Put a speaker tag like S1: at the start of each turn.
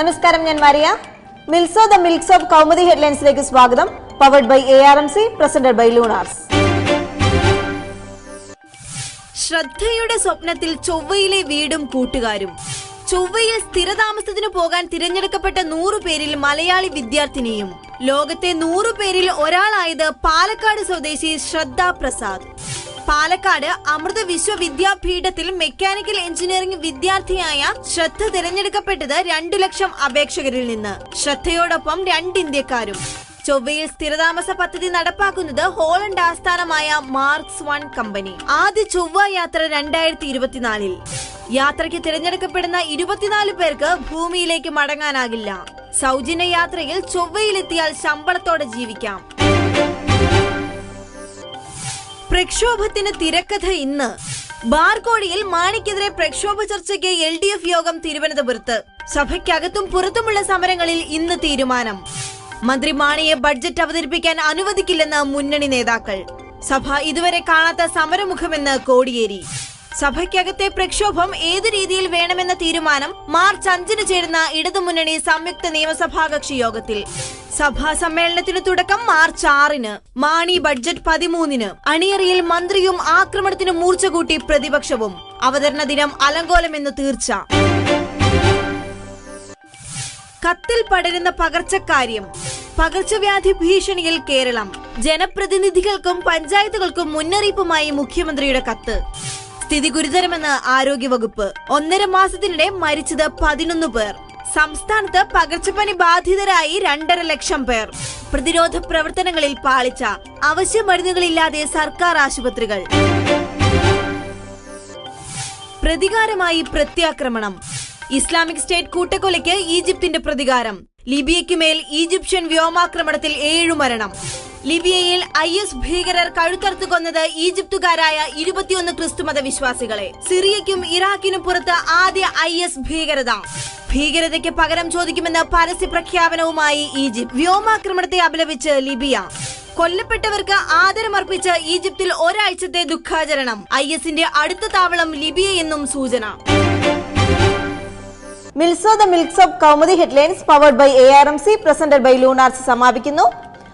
S1: നമസ്കാരം ഞാൻ മരിയ. മിൽസോ ദ മിൽക്സ് ഓഫ് കൗമുദി ഹെഡ്ലൈൻസിലേക്ക് സ്വാഗതം. Powered by A R M C presented by Lunars
S2: ശ്രദ്ധയുടെ സ്വപ്നത്തിൽ ചൊവ്വയിലെ വീടും കൂട്ടുകാരും. ചൊവ്വയിൽ സ്ഥിരതാമസത്തിന് പോകാൻ തിരഞ്ഞെടുക്കപ്പെട്ട നൂറു പേരിൽ മലയാളി വിദ്യാർത്ഥിനിയും. ലോകത്തെ നൂറു പേരിൽ ഒരാളായത് പാലക്കാട് സ്വദേശി ശ്രദ്ധ പ്രസാദ്. പാലക്കാട് അമൃത വിശ്വവിദ്യാപീഠത്തിൽ മെക്കാനിക്കൽ എഞ്ചിനീയറിംഗ് വിദ്യാർത്ഥിയായ ശ്രദ്ധ തിരഞ്ഞെടുക്കപ്പെട്ടത് രണ്ടു ലക്ഷം അപേക്ഷകരിൽ നിന്ന്. ശ്രദ്ധയോടൊപ്പം രണ്ട് ഇന്ത്യക്കാരും. ചൊവ്വയിൽ സ്ഥിരതാമസ പദ്ധതി നടപ്പാക്കുന്നത് ഹോളണ്ട് ആസ്ഥാനമായ മാർക്സ് വൺ കമ്പനി. ആദ്യ ചൊവ്വ യാത്ര രണ്ടായിരത്തി ഇരുപത്തിനാലിൽ യാത്രയ്ക്ക് തിരഞ്ഞെടുക്കപ്പെടുന്ന ഇരുപത്തിനാല് പേർക്ക് ഭൂമിയിലേക്ക് മടങ്ങാനാകില്ല. സൗജന്യ യാത്രയിൽ ചൊവ്വയിലെത്തിയാൽ ശമ്പളത്തോടെ ജീവിക്കാം. പ്രക്ഷോഭത്തിന് തിരക്കഥ ഇന്ന്. ബാർകോടിയിൽ മാണിക്കെതിരെ പ്രക്ഷോഭ ചർച്ചയ്ക്ക് എൽ ഡി എഫ് യോഗം തിരുവനന്തപുരത്ത്. സഭയ്ക്കകത്തും പുറത്തുമുള്ള സമരങ്ങളിൽ ഇന്ന് തീരുമാനം. മന്ത്രി മാണിയെ ബഡ്ജറ്റ് അവതരിപ്പിക്കാൻ അനുവദിക്കില്ലെന്ന് മുന്നണി നേതാക്കൾ. സഭ ഇതുവരെ കാണാത്ത സമരമുഖമെന്ന് കോടിയേരി. സഭയ്ക്കകത്തെ പ്രക്ഷോഭം ഏതു രീതിയിൽ വേണമെന്ന തീരുമാനം മാർച്ച് അഞ്ചിന് ചേരുന്ന ഇടതുമുന്നണി സംയുക്ത നിയമസഭാ കക്ഷി യോഗത്തിൽ. സഭാ സമ്മേളനത്തിന് തുടക്കം മാർച്ച് ആറിന്. മാണി ബഡ്ജറ്റ് പതിമൂന്നിന്. അണിയറിയിൽ മന്ത്രിയും ആക്രമണത്തിന് മൂർച്ച കൂട്ടി പ്രതിപക്ഷവും. അവതരണ ദിനം അലങ്കോലമെന്ന് തീർച്ച. കത്തിൽ പടരുന്ന പകർച്ചക്കാര്യം. പകർച്ചവ്യാധി ഭീഷണിയിൽ കേരളം. ജനപ്രതിനിധികൾക്കും പഞ്ചായത്തുകൾക്കും മുന്നറിയിപ്പുമായി മുഖ്യമന്ത്രിയുടെ കത്ത്. സ്ഥിതി ഗുരുതരമെന്ന് ആരോഗ്യവകുപ്പ്. ഒന്നര മാസത്തിനിടെ മരിച്ചത് പതിനൊന്ന് പേർ. സംസ്ഥാനത്ത് പകർച്ചപ്പനി ബാധിതരായി രണ്ടര ലക്ഷം പേർ. പ്രതിരോധ പ്രവർത്തനങ്ങളിൽ പാളിച്ച അവശ്യ മരുന്നുകളില്ലാതെ സർക്കാർ ആശുപത്രികൾ. പ്രതികാരമായി പ്രത്യാക്രമണം. ഇസ്ലാമിക് സ്റ്റേറ്റ് കൂട്ടക്കൊലയ്ക്ക് ഈജിപ്തിന്റെ പ്രതികാരം. ലിബിയയ്ക്കുമേൽ ഈജിപ്ഷ്യൻ വ്യോമാക്രമണത്തിൽ ഏഴു മരണം. ലിബിയയിൽ ഐ എസ് ഭീകരർ കഴുത്തറുത്തു കൊന്നത് ഈജിപ്തുകാരായ ഇരുപത്തിയൊന്ന് ക്രിസ്തുമത വിശ്വാസികളെ സിറിയയ്ക്കും ഇറാഖിനും പുറത്ത് ആദ്യ ഐ എസ് ഭീകരത. ഭീകരതയ്ക്ക് പകരം ചോദിക്കുമെന്ന പരസ്യ പ്രഖ്യാപനവുമായി ഈജിപ്ത്. വ്യോമാക്രമണത്തെ അപലപിച്ച് ലിബിയ. കൊല്ലപ്പെട്ടവർക്ക് ആദരമർപ്പിച്ച് ഈജിപ്തിൽ ഒരാഴ്ചത്തെ ദുഃഖാചരണം. ഐ എസിന്റെ അടുത്ത താവളം ലിബിയ എന്നും സൂചന.
S1: മിൽസോ the milks of Kaumudi headlines powered by A R M C presented by Lunars സമാപിക്കുന്നു.